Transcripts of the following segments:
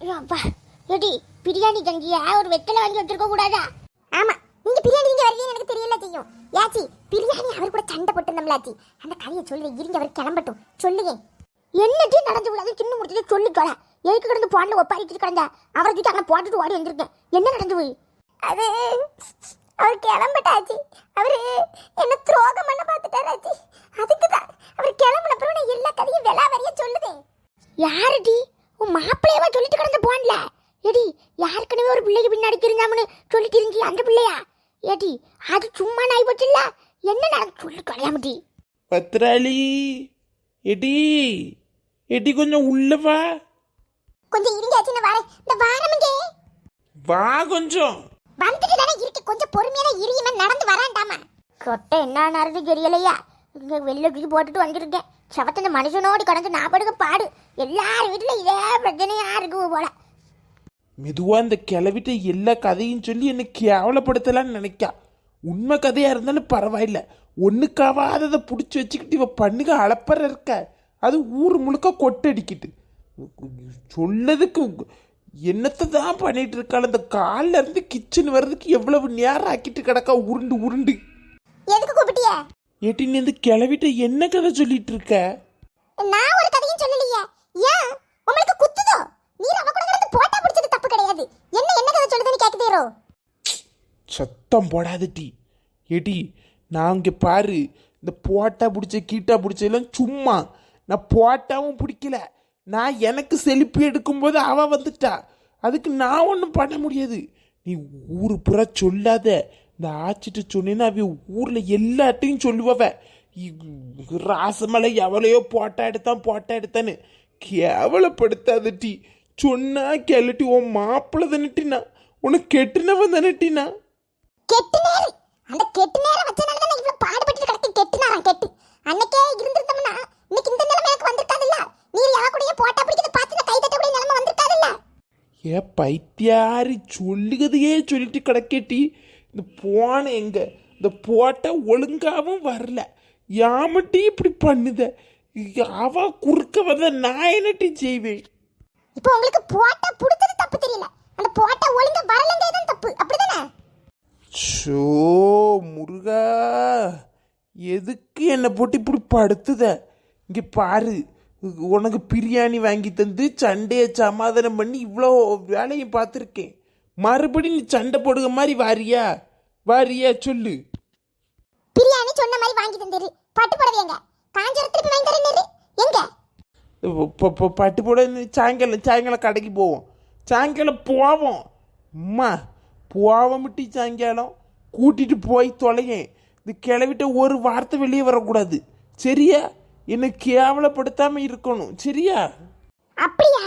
அப்பா ஏடி பிரியாணி தங்கியா ஒரு வெத்தலை வாங்கி வச்சிருக்க கூடாதா? ஆமா. நீங்க பிரியாணி இங்க வருவீங்கன்னு எனக்கு தெரியல செய்யும் யாச்சி பிரியாணி அவர் கூட சண்டை போட்டுருந்தோம்லாச்சி அந்த கதையை சொல்லுவேன் இருங்க அவர் கிளம்பட்டும். சொல்லுங்க. என்னத்தையும் நடந்து விடாது சின்ன முடிச்சது சொல்லி தொலை எதுக்கு கிடந்து போன்ல ஒப்பாரிட்டு கிடந்த? அவரை தூக்கி அங்கே போட்டுட்டு ஓடி வந்திருக்கேன். என்ன நடந்து போய்? அது அவர் கிளம்பட்டாச்சி. அவரு என்ன துரோகம் பண்ண பார்த்துட்டாராச்சு அதுக்கு தான் அவர் கிளம்புன பிறகு நான் எல்லா கதையும் வெளா வரைய சொல்லுதேன் யாருடி? உன் மாப்பிள்ளையவா சொல்லிட்டு கிடந்த போன்ல? ஏடி யாருக்குனவே ஒரு பிள்ளைக்கு பின்னாடி தெரிஞ்சாமனு சொல்லிட்டு இருந்துச்சு அந்த பிள்ளையா? ஏடி அது சும்மா நாய் போச்சுல்ல? என்ன நடந்து சொல்லி தொலையாமட்டி பத்ராளி எடி எடி கொஞ்சம் உள்ள வா. கொஞ்சம் இருங்க சின்ன வரேன் இந்த வாரமுங்க வா கொஞ்சம். வந்துட்டு தானே இருக்கு. கொஞ்சம் பொறுமையான இரியுமே நடந்து வராண்டாமா? கொட்டை என்ன நடந்து தெரியலையா? இங்க வெளில தூக்கி போட்டுட்டு வந்திருக்கேன் சவத்தந்த மனுஷனோடு கடந்து நான் படுக்க பாடு. எல்லார் வீட்டுல இதே பிரச்சனையா இருக்கு போல. மெதுவா இந்த கிளவிட்ட எல்லா கதையும் சொல்லி என்னை கேவலப்படுத்தலாம்னு நினைக்கா. உண்மை கதையா இருந்தாலும் பரவாயில்ல. ஒண்ணுக்காவாததை பிடிச்சி வச்சுக்கிட்டு இவ பண்ணுக அளப்பற இருக்க. அது ஊர் முழுக்க கொட்டடிக்கிட்டு சொல்லதுக்கு என்னத்தை தான் பண்ணிட்டு இருக்காள்? அந்த கால்ல இருந்து கிச்சன் வர்றதுக்கு எவ்வளவு நேரம் ஆக்கிட்டு கிடக்கா? உருண்டு உருண்டு. எதுக்கு கூப்பிட்டிய? ஏட்டி நீ இந்த கிளவிட்ட என்ன கதை சொல்லிட்டு இருக்க நான் ஒரு கதையும் சொல்லலையே. ஏன்? உங்களுக்கு குத்துதோ? நீர் அவ கூட கடந்து போட்டா பிடிச்சது தப்பு கிடையாது. என்ன என்ன கதை சொல்லுதுன்னு கேக்குதேரோ? சத்தம் போடாதட்டி ஏடி நான் இங்கே பாரு. இந்த போட்டா பிடிச்ச கீட்டா பிடிச்ச எல்லாம் சும்மா. நான் போட்டாவும் பிடிக்கல. நான் எனக்கு செல்ஃபி எடுக்கும்போது அவ வந்துட்டா. அதுக்கு நான் ஒன்றும் பண்ண முடியாது. நீ ஊரு புற சொல்லாத. இந்த ஆச்சிட்டு சொன்னேன்னா அவ ஊரில் எல்லாட்டையும் சொல்லுவவ. ராசமலை எவளையோ போட்டா எடுத்தான் போட்டா எடுத்தான்னு. கேவலப்படுத்தாதட்டி சொன்னா கேளட்டி உன் மாப்பிள்ளை தானட்டினா உனக்கு கெட்டுனவன் தானட்டினா கெட்டு நேரம் அந்த கெட்டு நேரம் வச்சனால தான் இவ்வளவு பாடுபட்டு கிடக்கு. கெட்டு நேரம் கெட்டு. அன்னைக்கே இருந்திருந்தோம்னா இன்னைக்கு இந்த நிலைமை எனக்கு வந்திருக்காதுல்ல? நீர் எவ கூடயே போட்டா பிடிக்கிறது பார்த்து நான் கை தட்டக்கூடிய நிலைமை வந்திருக்காதுல்ல? ஏ பைத்தியாரி சொல்லுகதையே சொல்லிட்டு கிடக்கேட்டி. இந்த போன எங்க? இந்த போட்ட ஒழுங்காவும் வரல. யாமட்டி இப்படி பண்ணுத? அவ குறுக்க வந்த நான் என்னட்டி செய்வேன் இப்போ உங்களுக்கு போட்டா பிடிச்சது தப்பு தெரியல. அந்த போட்டா ஒழுங்கா வரலங்கே தான் தப்பு. அப்படிதானே? ஷோ முருகா எதுக்கு என்னை போட்டு இப்படி படுத்துத? இங்கே பாரு உனக்கு பிரியாணி வாங்கி தந்து சண்டையை சமாதானம் பண்ணி இவ்வளோ வேலையும் பார்த்துருக்கேன். மறுபடியும் நீ சண்டை போடுற மாதிரி வாரியா? வாரியா சொல்லு. பிரியாணி சொன்ன மாதிரி வாங்கி தந்தாரு. பட்டு புடவை எங்க? காஞ்சர திருப்பி வாங்கி தரேன் எங்க? இப்போ பட்டு போட நீ சாயங்காலம் சாயங்காலம் கடைக்கு போவோம். சாயங்காலம் போவோம். அம்மா போவோம்ட்டி சாயங்காலம். கூட்டிட்டு போய் தொலையேன். இது கிளவிட்ட ஒரு வார்த்தை வெளியே வரக்கூடாது. சரியா? என்னை கேவலப்படுத்தாம இருக்கணும். சரியா? அப்படியா?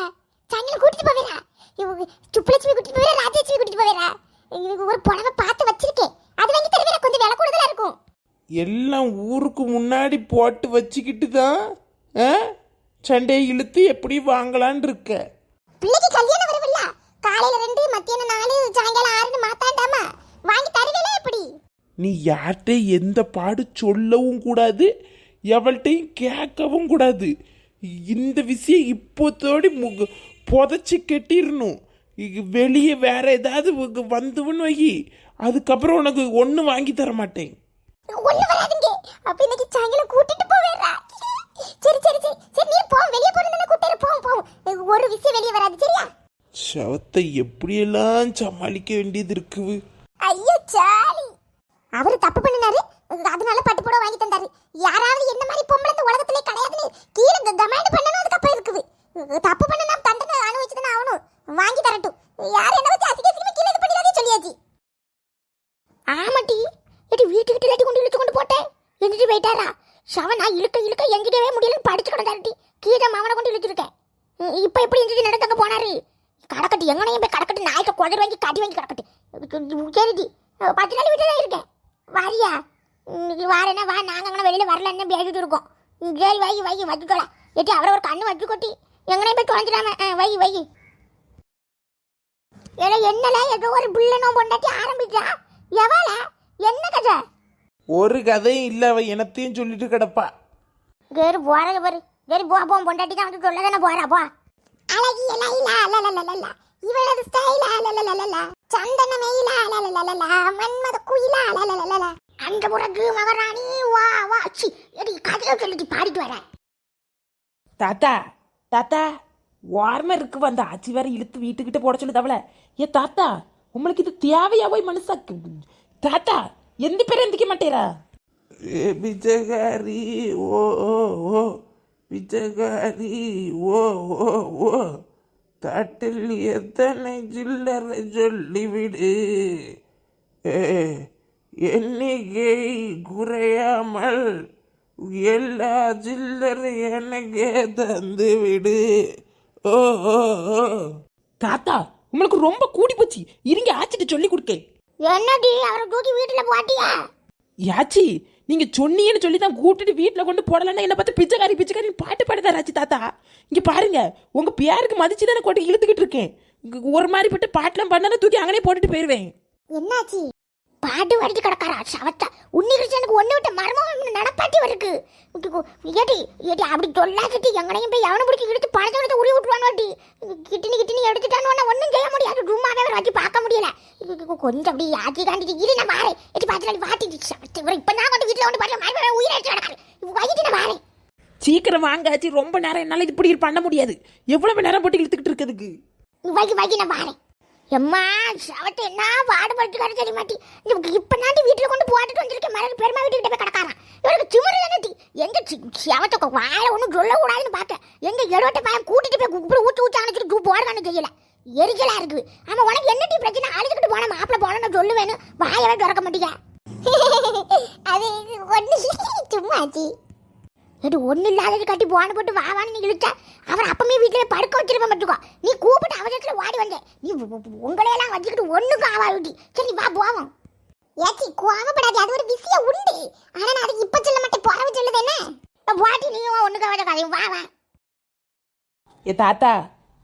சாயங்காலம் கூட்டிட்டு போவேரா இவங்க சுப்புலட்சுமி கூட்டிட்டு போவேரா ராஜலட்சுமி கூட்டிட்டு இவங்க ஒரு புடவை பார்த்து வச்சிருக்கேன். அது வாங்கி தருவேரா கொஞ்சம் விலை கூடுதலா இருக்கும். எல்லாம் ஊருக்கு முன்னாடி போட்டு வச்சுக்கிட்டு தான்? சண்டையை இழுத்து எப்படி வாங்கலான்னு இருக்க? பிள்ளைக்கு கல்யாணம் வருவில்ல காலையில ரெண்டு மத்தியானம் நாலு சாயங்காலம் ஆறுன்னு மாத்தாண்டாமா? வாங்கி தருவேல எப்படி? நீ யார்கிட்ட எந்த பாடு சொல்லவும் கூடாது எவள்கிட்டையும் கேட்கவும் கூடாது. இந்த விஷயம் இப்போத்தோடி புதைச்சி கட்டிடணும் வெளியே வேற ஏதாவது வந்துவன்னு வை அதுக்கப்புறம் உனக்கு ஒன்றும் வாங்கி தர மாட்டேன். ஒண்ணு வராதுங்க. அப்ப இன்னைக்கு சாயங்காலம் கூட்டிட்டு போவேரா சரி சரி சரி. சரி நீ போ. வெளிய போறதுன்னு கூட்டிட்டு போவோம் போவோம் ஒரு விஷயம் வெளிய வராது. சரியா? சவத்தை எப்படியெல்லாம் சமாளிக்க வேண்டியது இருக்குது? ஐயோ சாலி அவரு தப்பு பண்ணினாரு. அதனால பட்டு புடவை வாங்கி தந்தாரு. யாராவது என்ன மாதிரி பொம்பளை இந்த உலகத்திலே கிடையாதுன்னு கீழே கமாண்ட் பண்ணணும் அதுக்கப்புறம் இருக்குது தப்பு பண்ணனா தண்டனை அனுபவிச்சுதானே ஆகணும் வாங்கி தரட்டும் யார் என்ன வச்சு அசிங்க அசிங்கமா கீழே இது பண்ணிடாதே சொல்லியாச்சு ஆமாட்டி எடி வீட்டுக்கிட்ட இல்லாட்டி கொண்டு இழுத்து கொண்டு போட்டேன் எந்திரிச்சு போயிட்டாரா சவனா இழுக்க இழுக்க எங்கிட்டவே முடியலன்னு படிச்சு கிடந்தாருட்டி கீழே கொண்டு இழுத்துருக்கேன் இப்போ எப்படி எந்திரிச்சு நடந்தங்க போனாரு? கடக்கட்டு எங்கனையும் போய் கடக்கட்டு நாய்க்க குடர் வாங்கி கட்டி வாங்கி கடக்கட்டு. சரிடி பத்து நாள் வீட்டில் தான் இருக்கேன். வாரியா? வாரேன்னா வா நாங்கள் அங்கே வெளியில் வரலன்னு பேசிட்டு இருக்கோம். சரி வை வை வச்சுக்கலாம் ஏட்டி அவரை ஒரு கண்ணு வச்சு கொட்டி. எங்கனையும் போய் தொலைஞ்சிடாம வை வை. ஏடா என்னல ஏதோ ஒரு பிள்ளைனோ பொண்டாட்டி ஆரம்பிச்சா எவால என்ன கதை? ஒரு கதையும் இல்லை அவ எனத்தையும் சொல்லிட்டு கிடப்பா. கேரு போறத பாரு. சரி போ போ பொண்டாட்டி தான் வந்து சொல்ல தானே போறா போ அழகி இவளது ஸ்டைலா சந்தன மெயிலா மன்மத குயிலா அந்த முறகு மகாராணி வா வா சி எடி கதையை சொல்லிட்டு பாடிட்டு வரேன் தாத்தா தாத்தா ஓரமா இருக்கு வந்த ஆச்சி வேற இழுத்து வீட்டுக்கிட்ட போட சொல்லுது ஏ தாத்தா உங்களுக்கு இது தேவையா போய் மனுஷா தாத்தா எந்த பேர் எந்திக்க மாட்டேரா ஏ பிச்சைக்காரி ஓ ஓ ஓ பிச்சைக்காரி ஓ ஓ ஓ. தட்டில் எத்தனை சில்லறை சொல்லிவிடு. ஏ எண்ணிக்கை குறையாமல் எல்லா சில்லறை எனக்கே தந்து விடு ஓ தாத்தா உங்களுக்கு ரொம்ப கூடி போச்சு. இருங்க ஆச்சிட்டு சொல்லி கொடுக்க என்னடி அவரை தூக்கி வீட்டுல போட்டியா? யாச்சி நீங்க சொன்னீங்கன்னு சொல்லி தான் கூப்பிட்டுட்டு வீட்டில் கொண்டு போடலன்னா என்ன பார்த்து பிச்சைக்காரி பிச்சைக்காரி பாட்டு பாடுதா ராஜி தாத்தா? இங்க பாருங்க உங்க பேருக்கு மதிச்சு தானே கொண்டு இழுத்துக்கிட்டு இருக்கேன். ஒரு மாதிரி பட்டு பாட்டெல்லாம் பண்ணாலும் தூக்கி அங்கனே போட்டுட்டு போயிடுவேன் என்னாச்சு? பாட்டு வடிச்சு கிடக்காரா? சவத்தா. கிருஷ்ணனுக்கு ஒண்ணு விட்ட மர்மம் நடப்பாட்டி இருக்கு ஏடி ஏடி அப்படி சொல்லாதடி எங்கனையும் போய் எவனை பிடிச்சி இழுத்து பணத்தை எடுத்து உரி விட்டுருவானோட்டி கிட்டினி கிட்டினி எடுத்துட்டான்னு ஒன்றும் செய்ய முடியாது. ரூமாவே வச்சு பார்க்க முடியல. கொஞ்சம் அப்படி ஆச்சி காண்டிட்டு இரு நான் வாரேன். எட்டி பார்த்து வாட்டிட்டு சவத்து இவர் இப்போ நான் வந்து வீட்டில் வந்து பாருங்க மறுபடியும் உயிரை எடுத்து கிடக்காரு. வயிற்று நான் வாரேன். சீக்கிரம் வாங்க ஆச்சி. ரொம்ப நேரம் என்னால இப்படி பண்ண முடியாது. எவ்வளவு நேரம் போட்டு இழுத்துக்கிட்டு இருக்கிறதுக்கு? வைக்கி வைக்கி நான் வாரேன். எம்மா அவட்ட என்ன பாடுபட்டு தெரிய மாட்டி இப்போ நாட்டி வீட்டில் கொண்டு போட்டுட்டு வந்திருக்கேன் மரம் பெருமா வீட்டுக்கிட்ட போய் கிடக்காரன் இவருக்கு சிமுறு தானே எங்க சவத்தை வாழை ஒன்றும் சொல்லக்கூடாதுன்னு பார்த்தேன். எங்க எழுவட்ட பையன் கூட்டிட்டு போய் இப்படி ஊற்றி ஊற்றி அணைச்சிட்டு டூ போடுறான்னு தெரியல. எரிச்சலாக இருக்குது ஆமா உனக்கு என்ன டீ பிரச்சனை? அழுதுகிட்டு போன மாப்பிள்ள போன சொல்லுவேன்னு வாயவே திறக்க மாட்டீங்க அது ஒன்று சும்மாச்சு இது ஒன்றும் இல்லாதது கட்டி போன போட்டு வா வான்னு நீ இழுத்த? அவர் அப்பமே வீட்டில் படுக்க வச்சிருப்ப மட்டுக்கோ நீ கூப்பிட்டு அவசரத்தில் ஓடி வந்தேன் நீ உங்களையெல்லாம் வச்சுக்கிட்டு ஒன்றுக்கும் ஆவாடி சரி வா போவோம். ஏச்சி கோவப்படாது அது ஒரு விஷயம் உண்டு. ஆனால் நான் அதுக்கு இப்போ சொல்ல மாட்டேன். போறவ சொல்லுது என்ன? வாட்டி நீ ஒன்றுக்கு அவசர கதையும் வா வா. ஏ தாத்தா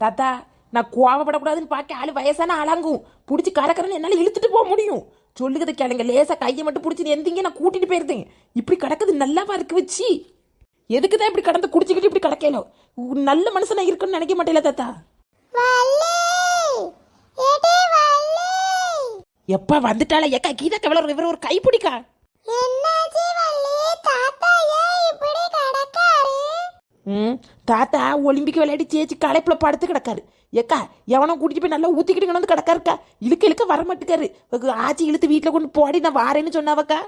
தாத்தா நான் கோவப்படக்கூடாதுன்னு பார்க்க ஆள் வயசான ஆளாங்கும். பிடிச்சி கறக்கறன்னு என்னால் இழுத்துட்டு போக முடியும். சொல்லுகிறத கேளுங்க. லேசாக கையை மட்டும் பிடிச்சி எந்திங்க நான் கூட்டிகிட்டு போயிருந்தேன். இப்படி கிடக்குது நல்லாவா இருக்கு வச்சு? எதுக்கு தான் இப்படி கடந்து குடிச்சிக்கிட்டு இப்படி கிடக்கலோ நல்ல மனுஷனா இருக்குன்னு நினைக்க மாட்டேல தாத்தா. எப்பா வந்துட்டால ஏக்கா கீதா கவலை இவர் ஒரு கை பிடிக்கா ம் தாத்தா ஒலிம்பிக் விளையாடி சேச்சி களைப்புல படுத்து கிடக்காரு. ஏக்கா எவனோ கூட்டிட்டு போய் நல்லா ஊத்திக்கிட்டு வந்து கிடக்காருக்கா? இழுக்க இழுக்க வர மாட்டேக்காரு ஆச்சி இழுத்து வீட்டில் கொண்டு போடி நான் வாரேன்னு சொன்னாவக்கா?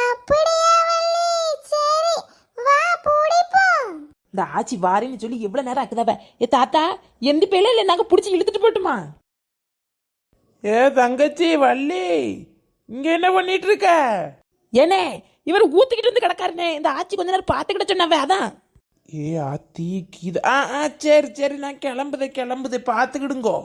அப்படியா வள்ளி சரி வா பிடிப்போம் இந்த ஆச்சி வாரேன்னு சொல்லி எவ்வளவு நேரம் ஆக்குதாவ ஏ தாத்தா எந்த பேல இல்லை? நாங்க பிடிச்சி இழுத்துட்டு போட்டுமா? ஏ தங்கச்சி வள்ளி இங்க என்ன பண்ணிட்டு இருக்க? ஏனே இவர் ஊத்திக்கிட்டு வந்து கிடக்காருனே. இந்த ஆச்சி கொஞ்ச நேரம் பார்த்துக்கிட்ட சொன்னாவே அதான். ஏ ஆத்தி கீதா. ஆ ஆ சரி சரி நான் கிளம்புதே கிளம்புதே. பார்த்துக்கிடுங்கோ.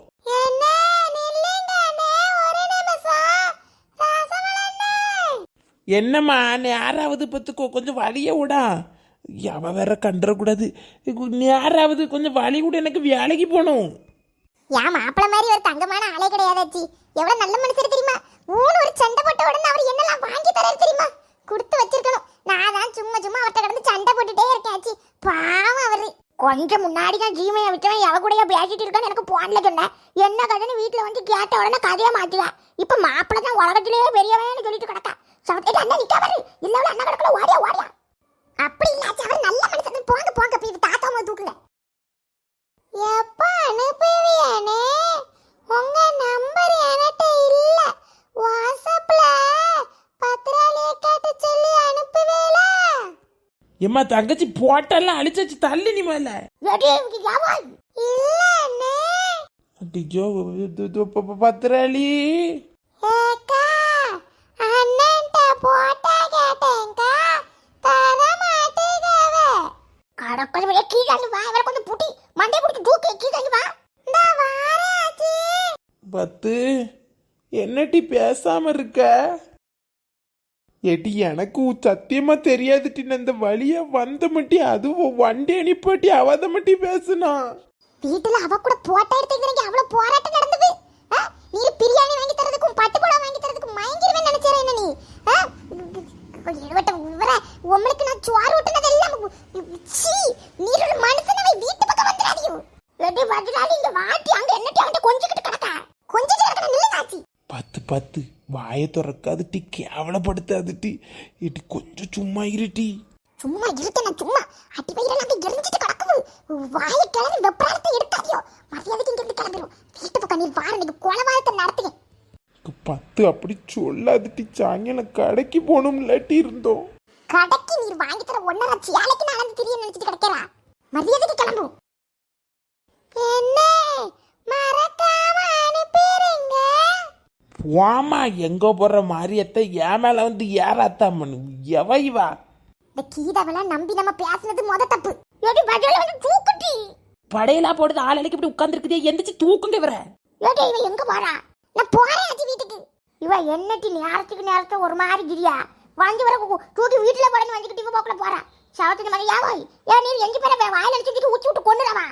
என்னம்மா யாராவது பத்துக்கோ. கொஞ்சம் வழிய விடா. அவ வேற கண்டுறக்கூடாது. யாராவது கொஞ்சம் வழி கூட எனக்கு வேலைக்கு போகணும் யா மாப்பிள மாதிரி ஒரு தங்கமான ஆளே கிடையாதாச்சி எவ்வளவு நல்ல மனுஷர் தெரியுமா? ஊனு ஒரு சண்டை போட்ட உடனே அவர் என்னெல்லாம் வாங்கி தராரு தெரியுமா? கொடுத்து வச்சிருக்கணும். நான் தான் சும்மா சும்மா அவர்கிட்ட கிடந்து சண்டை போட்டுட்டே இருக்கேன் பாவம் அவரு. கொஞ்சம் முன்னாடி தான் ஜீமையை விட்டவன் எவ கூடயா பேசிட்டு இருக்கான்னு எனக்கு போன்ல சொன்னேன். என்ன கதைன்னு வீட்டில் வந்து கேட்ட உடனே கதையை மாத்துவேன் இப்போ மாப்பிள்ளை தான் உலகத்திலேயே பெரியவன்னு சொல்லிட்டு கிடக்கா. சவத்திட்டு அண்ணன் நிக்க இல்லை அண்ணன் கிடக்கல. ஓடியா ஓடியா. அப்படி இல்லாச்சு அவர் நல்ல மனுஷன். போங்க போங்க இது தாத்தா அம்மா தூக்குங்க. எப்ப அனுப்புவியானே உங்க நம்பர் என்கிட்ட இல்ல. வாட்ஸ்அப்ல பத்திராளிய கேட்டு சொல்லி அனுப்புவேல. எம்மா தங்கச்சி போட்டெல்லாம் அழிச்சாச்சு தள்ளி நீ மேல. இல்ல அண்ணே. ப- பத்திராளி. அண்ணன்ட்ட போட்டா கடக்கல கீழே வா. இவரை கொஞ்சம் புட்டி மண்டை புடிச்சு தூக்கு கீழே வா. இந்த வாராச்சி பத்து என்னட்டி பேசாம இருக்க? ஏட்டி எனக்கு சத்தியமா தெரியாதுட்டி இந்த வழியா வந்த மட்டி அதுவும் வண்டி அனுப்பாட்டி அவத மட்டி பேசுனா. வீட்டுல அவ கூட போட்டோ எடுத்துக்கிறீங்க. அவ்வளவு போராட்டம் நடந்தது? நீ பிரியாணி வாங்கி தரதுக்கும் பட்டு புடவை வாங்கி தரதுக்கும் மயங்கிருவேன் நினைச்சேன் என்ன நீ? ഇടവട്ട ഇവരെ ഒമ്മൾക്ക് ഞാൻ ചോറ് ഊട്ടുന്നതെല്ലാം ചീ നീരൊരു മനുഷ്യനെ വീട്ടു പക്കം വന്നിരാതിയോ എടി വതിരാലി ഇങ്ങ വാട്ടി അങ്ങ എന്നിട്ട് അവന്റെ കൊഞ്ചിക്കിട്ട് കിടക്കാ കൊഞ്ചിട്ട് കിടക്കണ നില്ല കാച്ചി പത്ത് പത്ത് വായ തുറക്കാതിട്ട് കേവലപ്പെടുത്താതിട്ട് ഇട്ടി കൊഞ്ചു ചുമ്മാ ഇരുട്ടി ചുമ്മാ ഇരുത്തണം ചുമ്മാ അടിവയിലാണ് എറിഞ്ഞിട്ട് കിടക്കുന്നു വായ കിളന്ന് വെപ്രാളത്തെ എടുത്താതിയോ മറിയാതെ ഇങ്ങനെ കിളന്നിരും വീട്ടു പക്കം നീ വാറണെങ്കിൽ കൊളവായത്തെ നടത്തുകയും பத்து அப்படி சொல்லாது டீ சாயங்காலம் கடைக்கு போகணும்லாட்டி இருந்தோம். கடைக்கு நீர் வாங்கி தர ஒன்னரை சேலைக்கு நடந்து திரிய நினைச்சிட்டு கிடக்கிறா மரியாதைக்கு கிளம்பும் என்ன மறக்காம அனுப்பிடுங்க. போமா எங்க போற மாரியத்தை? என் மேல வந்து ஏறாத்தாமனு எவ இவா? இந்த கீதாவெல்லாம் நம்பி நம்ம பேசுனது முத தப்பு. ஏடி பதில வந்து தூக்குட்டி. படையலா போடுது ஆளுக்கு இப்படி உட்காந்துருக்குதே எந்திரிச்சு தூக்குங்க வர ஏடி இவ எங்க போறா? நான் போறேன் ஆச்சி வீட்டுக்கு. இவ என்னட்டி நேரத்துக்கு நேரத்தை ஒரு மாதிரி கிரியா? வாங்கி வர தூக்கி வீட்டுல போடன்னு வந்துக்கிட்டு இவ போக்கல போறா. சவத்துக்கு மகன் யாவாய் ஏன் நீ எங்கே போய் வாயில் அடிச்சுட்டு ஊச்சி விட்டு கொண்டுடவா